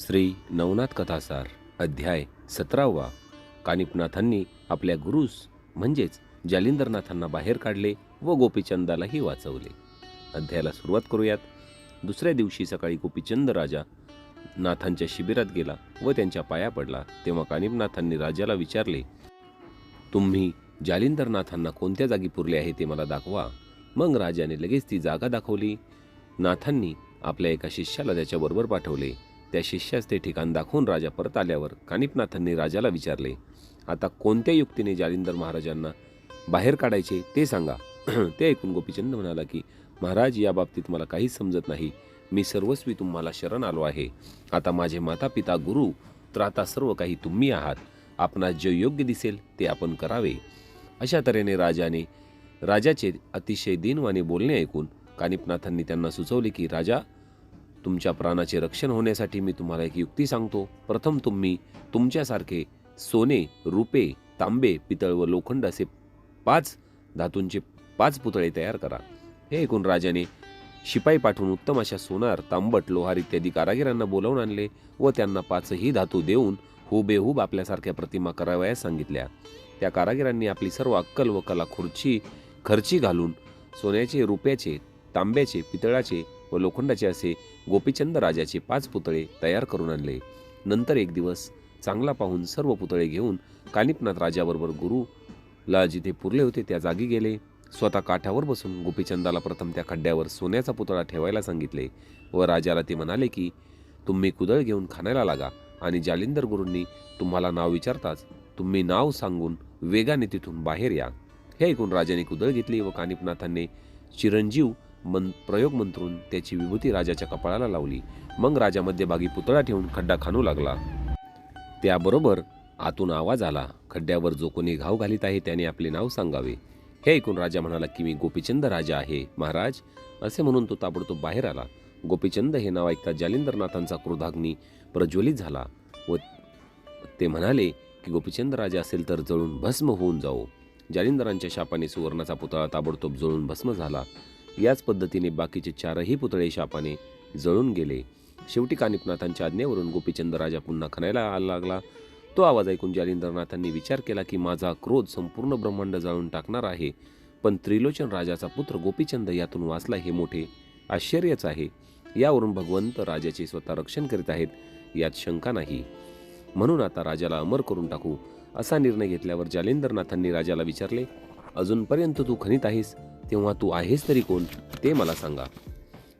श्री नवनाथ कथासार अध्याय सतरावा. कानिपनाथांनी आपल्या गुरुस म्हणजेच जालिंदरनाथांना बाहेर काढले व गोपीचंदालाही वाचवले. अध्यायाला सुरुवात करूयात. दुसऱ्या दिवशी सकाळी गोपीचंद राजा नाथांच्या शिबिरात गेला व त्यांच्या पाया पडला. तेव्हा कानिपनाथांनी राजाला विचारले तुम्ही जालिंदरनाथांना कोणत्या जागी पुरले आहे ते मला दाखवा. मग राजाने लगेच ती जागा दाखवली. नाथांनी आपल्या एका शिष्याला त्याच्याबरोबर पाठवले. त्या शिष्यास ते ठिकाण दाखवून राजा परत आल्यावर कानिपनाथांनी राजाला विचारले आता कोणत्या युक्तीने जालिंदर महाराजांना बाहेर काढायचे ते सांगा. ते ऐकून गोपीचंद म्हणाला की महाराज या बाबतीत मला काहीच समजत नाही. मी सर्वस्वी तुम्हाला शरण आलो आहे. आता माझे माता पिता गुरु तर आता सर्व काही तुम्ही आहात. आपणास जे योग्य दिसेल ते आपण करावे. अशा तऱ्हेने राजाने राजाचे अतिशय दिनवाने बोलणे ऐकून कानिपनाथांनी त्यांना सुचवले की राजा तुमच्या प्राणाचे रक्षण होण्यासाठी मी तुम्हाला एक युक्ती सांगतो. प्रथम तुम्ही तुमच्यासारखे सोने रुपे तांबे पितळ व लोखंड असे पाच धातूंचे पाच पुतळे तयार करा. हे ऐकून राजाने शिपाई पाठवून उत्तम अशा सोनार तांबट लोहार इत्यादी कारागिरांना बोलावून आणले व त्यांना पाचही धातू देऊन हुबेहूब आपल्यासारख्या प्रतिमा करावयास सांगितल्या. त्या कारागिरांनी आपली सर्व अक्कल व कला खुर्ची खर्ची घालून सोन्याचे रुपयाचे तांब्याचे पितळाचे व लोखंडाचे असे गोपीचंद राजाचे पाच पुतळे तयार करून आणले. नंतर एक दिवस चांगला पाहून सर्व पुतळे घेऊन कानिपनाथ राजाबरोबर गुरुला जिथे पुरले होते. त्या जागी गेले. स्वतः काठावर बसून गोपीचंदाला प्रथम त्या खड्ड्यावर सोन्याचा पुतळा ठेवायला सांगितले व राजाला ते म्हणाले की तुम्ही कुदळ घेऊन खाण्याला लागा आणि जालिंदर गुरूंनी तुम्हाला नाव विचारताच तुम्ही नाव सांगून वेगाने तिथून बाहेर या. हे ऐकून राजाने कुदळ घेतली व कानिपनाथांनी चिरंजीव मन प्रयोग मंत्रून त्याची विभूती राजाच्या कपाळाला लावली. मग राजा मध्यभागी पुतळा ठेवून खड्डा खाणू लागला. त्याबरोबर आतून आवाज आला. खड्ड्यावर जो कोणी घाव घालीत आहे त्याने आपले नाव सांगावे. हे ऐकून राजा म्हणाला की मी गोपीचंद राजा आहे महाराज. असे म्हणून तो ताबडतोब बाहेर आला. गोपीचंद हे नाव ऐकता जालिंदरनाथांचा क्रोधाग्नी प्रज्वलित झाला व ते म्हणाले की गोपीचंद राजा असेल तर जळून भस्म होऊन जाऊ जालिंदरांच्या शापाने सुवर्णाचा पुतळा ताबडतोब जळून भस्म झाला. याच पद्धतीने बाकीचे चारही पुतळे शापाने जळून गेले. शेवटी कानिपनाथांच्या आज्ञेवरून गोपीचंद राजा पुन्हा खणायला आला लागला. तो आवाज ऐकून जालिंदरनाथांनी विचार केला की माझा क्रोध संपूर्ण ब्रह्मांड जाळून टाकणार आहे. पण त्रिलोचन राजाचा पुत्र गोपीचंद यातून वाचला हे मोठे आश्चर्यच आहे. यावरून भगवंत राजाचे स्वतः रक्षण करीत आहेत यात शंका नाही. म्हणून आता राजाला अमर करून टाकू असा निर्णय घेतल्यावर जालिंदरनाथांनी राजाला विचारले अजूनपर्यंत तू खनित आहेस? तेव्हा तू आहेस तरी कोण? ते मला सांगा.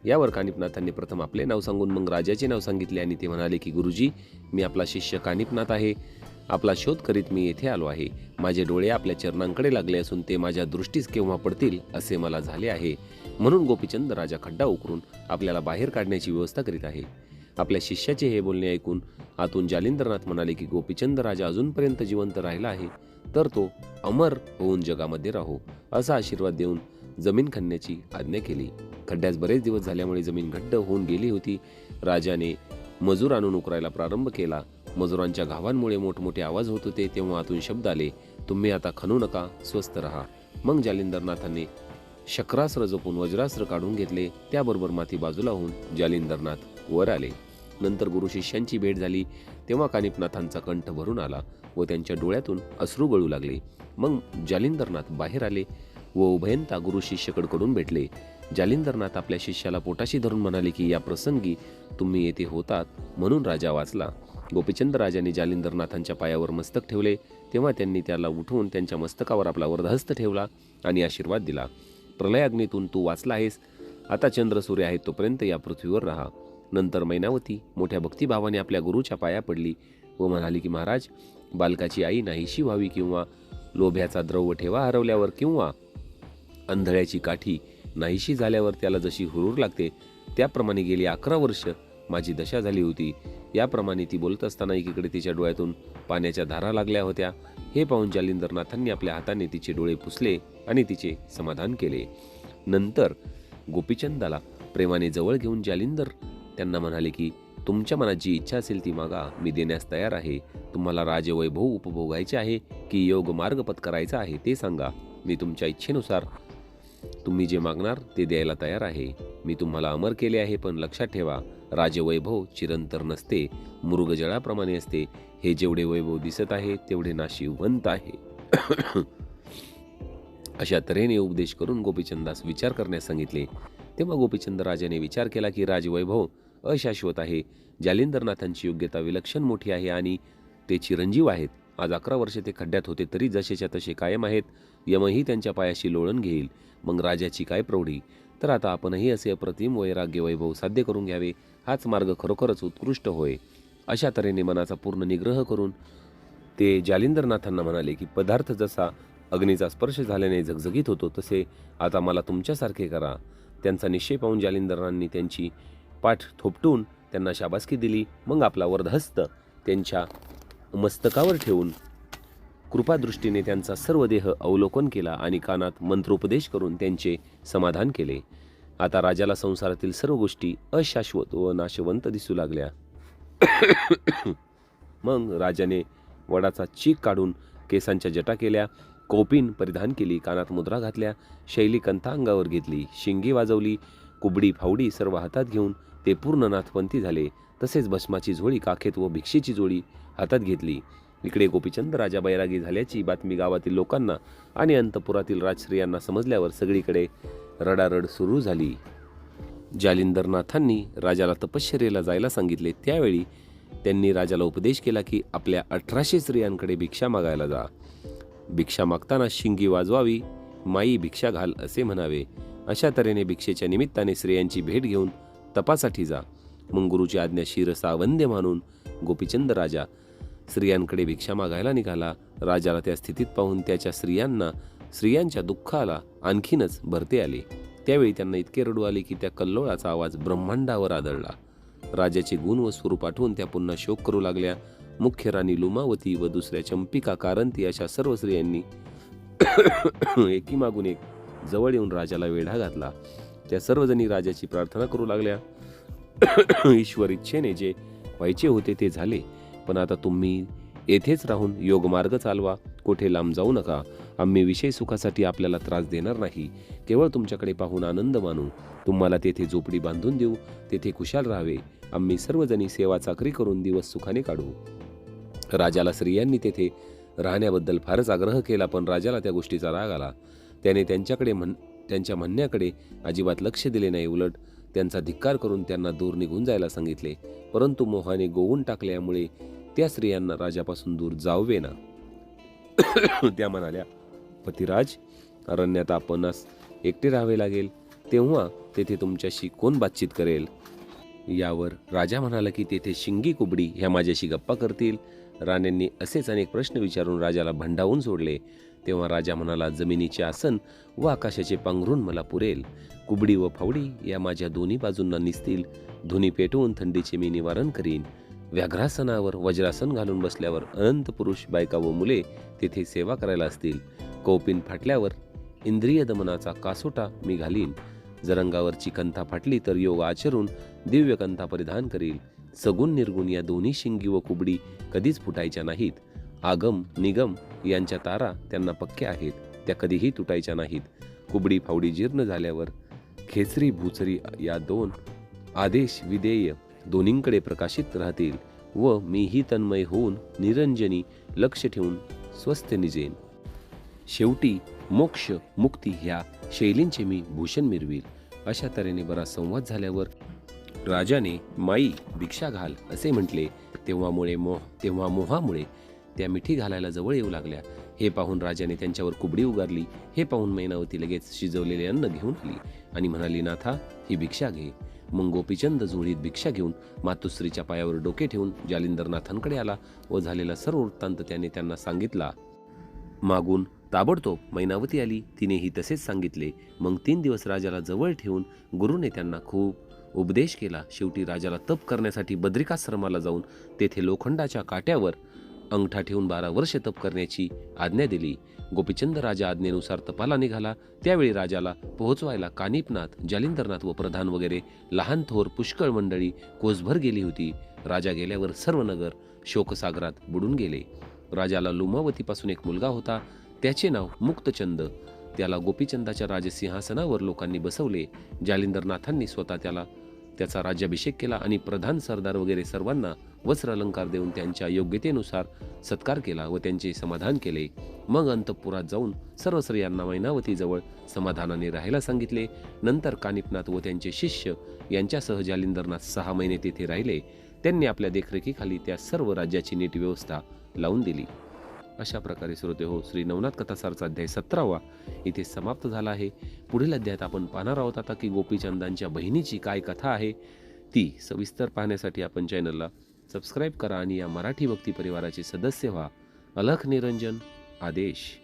यावर कानिपनाथांनी प्रथम आपले नाव सांगून मग राजाचे नाव सांगितले आणि ते म्हणाले की गुरुजी मी आपला शिष्य कानिपनाथ आहे. आपला शोध करीत मी येथे आलो आहे. माझे डोळे आपल्या चरणांकडे लागले असून ते माझ्या दृष्टीस केव्हा पडतील असे मला झाले आहे. म्हणून गोपीचंद राजा खड्डा उकरून आपल्याला बाहेर काढण्याची व्यवस्था करीत आहे. आपल्या शिष्याचे हे बोलणे ऐकून आतून जालिंद्रनाथ म्हणाले की गोपीचंद राजा अजूनपर्यंत जिवंत राहिला आहे. तर तो अमर होऊन जगामध्ये राहो असा आशीर्वाद देऊन जमीन खणण्याची आज्ञा केली. खड्ड्यास बरेच दिवस झाल्यामुळे जमीन घट्ट होऊन गेली होती. राजाने मजूर आणून उकरायला प्रारंभ केला. मजुरांच्या घावांमुळे मोठमोठे आवाज होत होते तेव्हा आतून शब्द आले तुम्ही आता खणू नका स्वस्थ राहा. मग जालिंदरनाथांनी शक्रास्त्र जपून वज्रास्त्र काढून घेतले. त्याबरोबर माती बाजूला होऊन जालिंदरनाथ वर आले. नंतर गुरु शिष्यांची भेट झाली. तेव्हा कानिपनाथांचा कंठ भरून आला व त्यांच्या डोळ्यातून अश्रू गळू लागले. मग जालिंदरनाथ बाहेर आले व उभयंता गुरु शिष्यकडकडून भेटले. जालिंदरनाथ आपल्या शिष्याला पोटाशी धरून म्हणाले की या प्रसंगी तुम्ही येथे होतात म्हणून राजा वाचला. गोपीचंद राजाने जालिंदरनाथांच्या पायावर मस्तक ठेवले. तेव्हा त्यांनी त्याला उठवून त्यांच्या मस्तकावर आपला वरदहस्त ठेवला आणि आशीर्वाद दिला. प्रलयाग्नीतून तू वाचला आहेस. आता चंद्र सूर्य आहेत तोपर्यंत या पृथ्वीवर राहा. नंतर मैनावती मोठ्या भक्तिभावाने आपल्या गुरुच्या पाया पडली व म्हणाली की महाराज बालकाची आई नाहीशी व्हावी किंवा लोभ्याचा द्रव्य ठेवा हरवल्यावर किंवा अंधळ्याची काठी नाहीशी झाल्यावर त्याला जशी हुरूर लागते त्याप्रमाणे गेली अकरा वर्ष माझी दशा झाली होती. याप्रमाणे ती बोलत असताना एकीकडे तिच्या डोळ्यातून पाण्याच्या धारा लागल्या होत्या. हे पाहून जालिंदरनाथांनी आपल्या हाताने तिचे डोळे पुसले आणि तिचे समाधान केले. नंतर गोपीचंदाला प्रेमाने जवळ घेऊन जालिंदर त्यांना म्हणाले की तुमच्या मनात जी इच्छा असेल ती मागा मी देण्यास तयार आहे. तुम्हाला राजवैभव उपभोगायचे आहे की योग मार्ग पत्करायचा आहे ते सांगा. मी तुमच्या इच्छेनुसार तुम्ही जे मागणार ते द्यायला तयार आहे. मी तुम्हाला अमर केले आहे पण लक्षात ठेवा राजवैभव चिरंतर नसते मृगजळाप्रमाणे असते. हे जेवढे वैभव दिसत आहे तेवढे नाशिवंत आहे. अशा तऱ्हेने उपदेश करून गोपीचंदास विचार करण्यास सांगितले. तेव्हा गोपीचंद राजाने विचार केला की राजवैभव अशाश्वत आहे. जालिंदरनाथांची योग्यता विलक्षण मोठी आहे आणि ते चिरंजीव आहेत. आज अकरा वर्षे ते खड्ड्यात होते तरी जसेच्या तसे कायम आहेत. यमही त्यांच्या पायाशी लोळण घेईल. मग राजाची काय प्रौढी? तर आता आपणही असे अप्रतिम वैराग्य वैभव साध्य करून घ्यावे. हाच मार्ग खरोखरच उत्कृष्ट होय. अशा तऱ्हेने मनाचा पूर्ण निग्रह करून ते जालिंदरनाथांना म्हणाले की पदार्थ जसा अग्नीचा स्पर्श झाल्याने झगझगीत होतो तसे आता मला तुमच्यासारखे करा. त्यांचा निश्चय पाहून जालिंदरांनी त्यांची पाठ थोपटून त्यांना शाबासकी दिली. मग आपला वर्धहस्त त्यांच्या मस्तकावर ठेवून कृपादृष्टीने त्यांचा सर्व देह अवलोकन केला आणि कानात मंत्रोपदेश करून त्यांचे समाधान केले. आता राजाला संसारातील सर्व गोष्टी अशाश्वत व नाशवंत दिसू लागल्या. मग राजाने वडाचा चीक काढून केसांच्या जटा केल्या. कोपीन परिधान केली कानात मुद्रा घातल्या शैली कंथा अंगावर घेतली शिंगी वाजवली कुबडी फावडी सर्व हातात घेऊन ते पूर्ण नाथपंथी झाले. तसेच भस्माची झोळी काखेत व भिक्षेची जोडी हातात घेतली. इकडे गोपीचंद राजा बैरागी झाल्याची बातमी गावातील लोकांना आणि अंतपुरातील राजश्रियांना समजल्यावर सगळीकडे रडारड सुरू झाली. जालिंदरनाथांनी राजाला तपश्चर्येला जायला सांगितले. त्यावेळी त्यांनी राजाला उपदेश केला की आपल्या अठराशे स्त्रियांकडे भिक्षा मागायला जा. भिक्षा मागताना शिंगी वाजवावी माई भिक्षा घाल असे म्हणावे. अशा तऱ्हेने भिक्षेच्या निमित्ताने स्त्रियांची भेट घेऊन तपासाठी जा. मग गुरुची आज्ञा शिरसा वंद्य मानून गोपीचंद राजा स्त्रियांकडे भिक्षा मागायला निघाला. राजाला त्या स्थितीत पाहून त्याच्या स्त्रियांना स्त्रियांच्या दुःखाला आणखीनच भरते आले. त्यावेळी त्यांना इतके रडू आले की त्या कल्लोळाचा आवाज ब्रह्मांडावर आदळला. राजाचे गुण व स्वरूप आठवून त्या पुन्हा शोक करू लागल्या. मुख्य राणी लुमावती व दुसऱ्या चंपिका कारंती अशा सर्व स्त्रियांनी एकीमागून एक जवळ येऊन राजाला वेढा घातला. त्या सर्वजणी राजाची प्रार्थना करू लागल्या. ईश्वर इच्छेने जे व्हायचे होते ते झाले. पण आता तुम्ही येथेच राहून योगमार्ग चालवा. कुठे लांब जाऊ नका. आम्ही विषय सुखासाठी आपल्याला त्रास देणार नाही. केवळ तुमच्याकडे पाहून आनंद मानू. तुम्हाला तेथे झोपडी बांधून देऊ. तेथे खुशाल राहावे. आम्ही सर्वजणी सेवा चाकरी करून दिवस सुखाने काढू. राजाला स्त्रियांनी तेथे राहण्याबद्दल फारच आग्रह केला पण राजाला त्या गोष्टीचा राग आला. त्याने त्यांच्याकडे म्हण त्यांच्या म्हणण्याकडे अजिबात लक्ष दिले नाही. उलट त्यांचा धिक्कार करून त्यांना दूर निघून जायला सांगितले. परंतु मोहाने गोवून टाकल्यामुळे त्या स्त्रियांना राजापासून दूर जावे ना. त्या म्हणाल्या पतिराज अरण्यात आपणास एकटे राहावे लागेल. तेव्हा तेथे तुमच्याशी कोण बातचीत करेल? यावर राजा म्हणाला की तेथे शिंगी कुबडी ह्या माझ्याशी गप्पा करतील. राणेंनी असेच अनेक प्रश्न विचारून राजाला भंडावून सोडले. तेव्हा राजा म्हणाला जमिनीचे आसन व आकाशाचे पांघरून मला पुरेल. कुबडी व फावडी या माझ्या दोन्ही बाजूंना निसतील. धुनी पेटवून थंडीचे मी निवारण करीन. व्याघ्रासनावर वज्रासन घालून बसल्यावर अनंत पुरुष बायका व मुले तेथे सेवा करायला असतील. कौपिन फाटल्यावर इंद्रिय दमनाचा कासोटा मी घालीन. जर अंगावरची कंथा फाटली तर योग आचरून दिव्यकंथा परिधान करील. सगुण निर्गुण या दोन्ही शिंगी व कुबडी कधीच फुटायच्या नाहीत. आगम निगम यांच्या तारा त्यांना पक्क्या आहेत त्या कधीही तुटायच्या नाहीत. कुबडी फावडी जीर्ण झाल्यावर खेचरी भूचरी या दोन आदेश विधेय दोन्हींकडे प्रकाशित राहतील व मीही तन्मय होऊन निरंजनी लक्ष ठेवून स्वस्थ निजेन. शेवटी मोक्ष मुक्ती ह्या शैलींचे मी भूषण मिरवील. अशा तऱ्हेने बराच संवाद झाल्यावर राजाने माई भिक्षा घाल असे म्हटले. तेव्हामुळे मोह तेव्हा मोहामुळे त्या मिठी घालायला जवळ येऊ लागल्या. हे पाहून राजाने त्यांच्यावर कुबडी उगारली. हे पाहून मैनावती लगेच शिजवलेले अन्न घेऊन आली आणि म्हणाली नाथा ही भिक्षा घे. मग गोपीचंद झोळीत भिक्षा घेऊन मातुश्रीच्या पायावर डोके ठेवून जालिंदरनाथांकडे आला व झालेला सर्व वृत्तांत त्याने त्यांना सांगितला. मागून ताबडतोब मैनावती आली. तिनेही तसेच सांगितले. मग तीन दिवस राजाला जवळ ठेवून गुरुने त्यांना खूप उपदेश केला. शेवटी राजाला तप करण्यासाठी बद्रिकाश्रमाला जाऊन तेथे लोखंडाच्या काट्यावर अंगठा ठेवून बारा वर्ष तप करण्याची आज्ञा दिली. गोपीचंद राजा आज्ञेनुसार तपाला निघाला. त्यावेळी राजाला पोहोचवायला कानिपनाथ जालिंदरनाथ व प्रधान वगैरे लहान थोर पुष्कळ मंडळी कोसभर गेली होती. राजा गेल्यावर सर्व नगर शोकसागरात बुडून गेले. राजाला लुमावतीपासून एक मुलगा होता. त्याचे नाव मुक्तचंद. त्याला गोपीचंदाच्या राजसिंहासनावर लोकांनी बसवले. जालिंदरनाथांनी स्वतः त्याला त्याचा राज्याभिषेक केला आणि प्रधान सरदार वगैरे सर्वांना वस्त्र अलंकार देऊन त्यांच्या योग्यतेनुसार सत्कार केला व त्यांचे समाधान केले. मग अंतपुरात जाऊन सर्व स्त्रियांना मैनावतीजवळ समाधानाने राहायला सांगितले. नंतर कानिपनाथ व त्यांचे शिष्य यांच्यासह जालिंदरनाथ सहा महिने तेथे राहिले. त्यांनी आपल्या देखरेखीखाली त्या सर्व राज्याची नीट व्यवस्था लावून दिली. अशा प्रकारे श्रोते हो श्री नवनाथ कथासारचा अध्याय सतरावा इथे समाप्त झाला आहे. पुढील अध्यायात आपण पाहणार आहोत आता की गोपीचंदांच्या बहिणीची काय कथा आहे. ती सविस्तर पाहण्यासाठी आपण चॅनलला सबस्क्राईब करा आणि या मराठी भक्ती परिवाराचे सदस्य व्हा. अलख निरंजन आदेश.